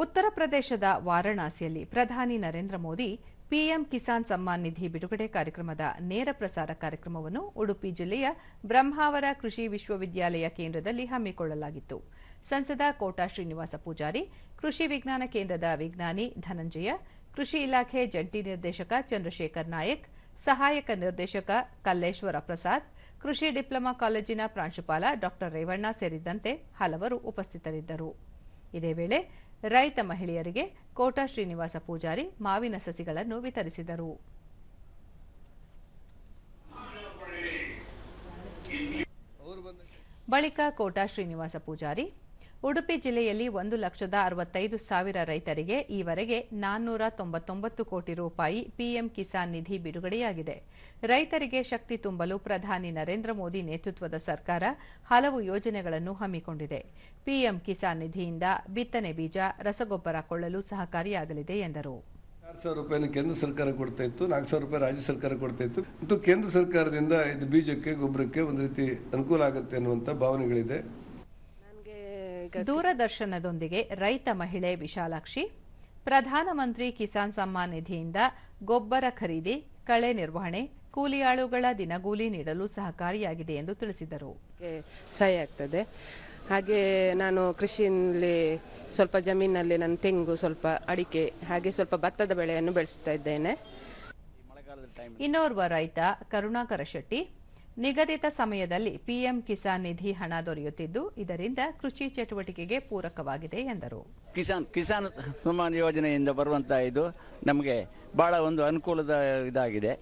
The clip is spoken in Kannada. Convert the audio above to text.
ಉತ್ತರ ಪ್ರದೇಶದ ವಾರಣಾಸಿಯಲ್ಲಿ ಪ್ರಧಾನಿ ನರೇಂದ್ರ ಮೋದಿ, ಪಿಎಂ ಕಿಸಾನ್ ಸಮ್ಮಾನ್ ನಿಧಿ ಬಿಡುಗಡೆ ಕಾರ್ಯಕ್ರಮದ ನೇರ ಪ್ರಸಾರ ಕಾರ್ಯಕ್ರಮವನ್ನು ಉಡುಪಿ ಜಿಲ್ಲೆಯ ಬ್ರಹ್ಮಾವರ ಕೃಷಿ ವಿಶ್ವವಿದ್ಯಾಲಯ ಕೇಂದ್ರದಲ್ಲಿ ಹಮ್ಮಿಕೊಳ್ಳಲಾಗಿತ್ತು. ಸಂಸದ ಕೋಟಾ ಶ್ರೀನಿವಾಸ ಪೂಜಾರಿ, ಕೃಷಿ ವಿಜ್ಞಾನ ಕೇಂದ್ರದ ವಿಜ್ಞಾನಿ ಧನಂಜಯ, ಕೃಷಿ ಇಲಾಖೆ ಜಂಟಿ ನಿರ್ದೇಶಕ ಚಂದ್ರಶೇಖರ್ ನಾಯಕ್, ಸಹಾಯಕ ನಿರ್ದೇಶಕ ಕಲ್ಲೇಶ್ವರ ಪ್ರಸಾದ್, ಕೃಷಿ ಡಿಪ್ಲೊಮಾ ಕಾಲೇಜಿನ ಪ್ರಾಂಶುಪಾಲ ಡಾ ರೇವಣ್ಣ ಸೇರಿದಂತೆ ಹಲವರು ಉಪಸ್ಥಿತರಿದ್ದರು. ಇದೇ ವೇಳೆ ರೈತ ಮಹಿಳೆಯರಿಗೆ ಕೋಟಾ ಶ್ರೀನಿವಾಸ ಪೂಜಾರಿ ಮಾವಿನ ಸಸಿಗಳನ್ನು ವಿತರಿಸಿದರು. ಬಳಿಕ ಕೋಟಾ ಶ್ರೀನಿವಾಸ ಪೂಜಾರಿ ಉಡುಪಿ ಜಿಲ್ಲೆಯಲ್ಲಿ ಒಂದು ಲಕ್ಷದ ಅರವತ್ತೈದು ಸಾವಿರ ರೈತರಿಗೆ ಈವರೆಗೆ ನಾನ್ನೂರ ತೊಂಬತ್ತೊಂಬತ್ತು ಕೋಟಿ ರೂಪಾಯಿ ಪಿಎಂ ಕಿಸಾನ್ ನಿಧಿ ಬಿಡುಗಡೆಯಾಗಿದೆ. ರೈತರಿಗೆ ಶಕ್ತಿ ತುಂಬಲು ಪ್ರಧಾನಿ ನರೇಂದ್ರ ಮೋದಿ ನೇತೃತ್ವದ ಸರ್ಕಾರ ಹಲವು ಯೋಜನೆಗಳನ್ನು ಹಮ್ಮಿಕೊಂಡಿದೆ. ಪಿಎಂ ಕಿಸಾನ್ ನಿಧಿಯಿಂದ ಬಿತ್ತನೆ ಬೀಜ, ರಸಗೊಬ್ಬರ ಕೊಳ್ಳಲು ಸಹಕಾರಿಯಾಗಲಿದೆ ಎಂದರು. ಆರು ಸಾವಿರ ಕೇಂದ್ರ ಸರ್ಕಾರ ಕೊಡ್ತಾ ಇತ್ತು. ನಾಲ್ಕು ಸಾವಿರ ರೂಪಾಯಿ ರಾಜ್ಯ ಸರ್ಕಾರ ಕೊಡ್ತಾ ಇತ್ತು. ಮತ್ತು ಕೇಂದ್ರ ಸರ್ಕಾರದಿಂದ ಇದು ಬೀಜಕ್ಕೆ, ಗೊಬ್ಬರಕ್ಕೆ ಒಂದು ರೀತಿ ಅನುಕೂಲ ಆಗುತ್ತೆ ಅನ್ನುವಂಥ ಭಾವನೆಗಳಿದೆ. ದೂರದರ್ಶನದೊಂದಿಗೆ ರೈತ ಮಹಿಳೆ ವಿಶಾಲಾಕ್ಷಿ ಪ್ರಧಾನಮಂತ್ರಿ ಕಿಸಾನ್ ಸಮ್ಮಾನ್ ನಿಧಿಯಿಂದ ಗೊಬ್ಬರ ಖರೀದಿ ಕಳೆ ನಿರ್ವಹಣೆ ಕೂಲಿಯಾಳುಗಳ ದಿನಗೂಲಿ ನೀಡಲು ಸಹಕಾರಿಯಾಗಿದೆ ಎಂದು ತಿಳಿಸಿದರು. ಸಹಾಯ ಆಗ್ತದೆ. ಹಾಗೆ ನಾನು ಕೃಷಿಯಲ್ಲಿ ಸ್ವಲ್ಪ ಜಮೀನಲ್ಲಿ ನಾನು ತೆಂಗು ಸ್ವಲ್ಪ ಅಡಿಕೆ ಹಾಗೆ ಸ್ವಲ್ಪ ಭತ್ತದ ಬೆಳೆಯನ್ನು ಬೆಳೆಸ್ತಾ ಇದ್ದೇನೆ. ಇನ್ನೋರ್ವ ರೈತ ಕರುಣಾಕರ ಶೆಟ್ಟಿ ನಿಗದಿತ ಸಮಯದಲ್ಲಿ ಪಿಎಂ ಕಿಸಾನ್ ನಿಧಿ ಹಣ ದೊರೆಯುತ್ತಿದ್ದು, ಇದರಿಂದ ಕೃಷಿ ಚಟುವಟಿಕೆಗೆ ಪೂರಕವಾಗಿದೆ ಎಂದರು. ಕಿಸಾನ್ ಕಿಸಾನ್ ಸಮ್ಮಾನ್ ಯೋಜನೆಯಿಂದ ಬರುವಂತಹ ಇದು ನಮಗೆ ಬಹಳ ಒಂದು ಅನುಕೂಲದ ಇದಾಗಿದೆ.